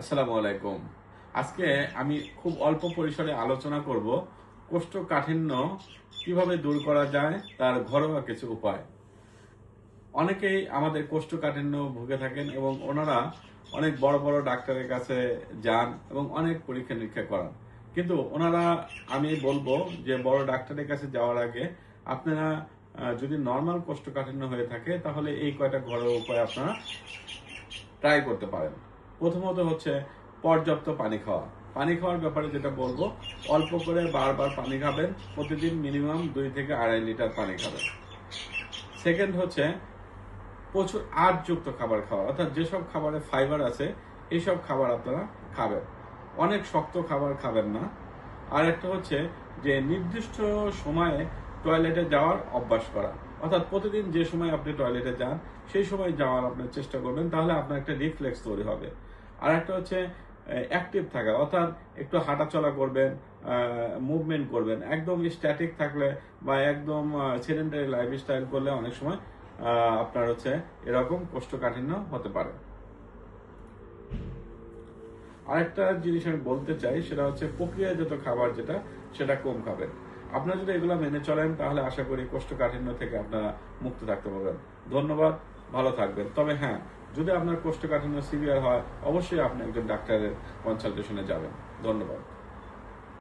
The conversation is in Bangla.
আসসালামু আলাইকুম। আজকে আমি খুব অল্প পরিসরে আলোচনা করব কোষ্ঠকাঠিন্য কীভাবে দূর করা যায়, তার ঘরোয়া কিছু উপায়। অনেকেই আমাদের কোষ্ঠকাঠিন্য ভুগে থাকেন এবং ওনারা অনেক বড় বড় ডাক্তারের কাছে যান এবং অনেক পরীক্ষা নিরীক্ষা করান। কিন্তু ওনারা, আমি বলব যে বড় ডাক্তারের কাছে যাওয়ার আগে আপনারা যদি নর্মাল কোষ্ঠকাঠিন্য হয়ে থাকে, তাহলে এই কয়টা ঘরোয়া উপায় আপনারা ট্রাই করতে পারেন। প্রথমত হচ্ছে পর্যাপ্ত পানি খাওয়া। পানি খাওয়ার ব্যাপারে যেটা বলব, অল্প করে বারবার পানি খাবেন, প্রতিদিন মিনিমাম দুই থেকে আড়াই লিটার পানি খাবেন। সেকেন্ড হচ্ছে প্রচুর আটযুক্ত খাবার খাওয়া। অর্থাৎ যেসব খাবারে ফাইবার আছে এইসব খাবার আপনারা খাবেন। অনেক শক্ত খাবার খাবেন না। আর একটা হচ্ছে যে নির্দিষ্ট সময়ে টয়লেটে যাওয়ার অভ্যাস করা। অর্থাৎ প্রতিদিন যে সময় আপনি টয়লেটে যান, সেই সময় যাওয়ার আপনার চেষ্টা করবেন, তাহলে আপনার একটা রিফ্লেক্স তৈরি হবে। আর একটা হচ্ছে অ্যাক্টিভ থাকা, অর্থাৎ একটু হাঁটাচলা করবেন মুভমেন্ট করবেন। একদম স্ট্যাটিক থাকলে বা একদম সেডেন্টারি লাইফস্টাইল করলে অনেক সময় আপনার হচ্ছে এরকম কোষ্ঠকাঠিন্য হতে পারে। আরেকটা জিনিস আমি বলতে চাই, সেটা হচ্ছে প্রক্রিয়াজাত খাবার যেটা, সেটা কম খাবেন। আপনারা যদি এগুলো মেনে চলেন, তাহলে আশা করি কোষ্ঠকাঠিন্য থেকে আপনারা মুক্ত থাকতে পারবেন। ধন্যবাদ, ভালো থাকবেন। তবে হ্যাঁ যদি আপনার কোষ্ঠকাঠিন্য সিভিয়ার হয়, অবশ্যই আপনি একজন ডাক্তারের কনসালটেশনে যাবেন। ধন্যবাদ।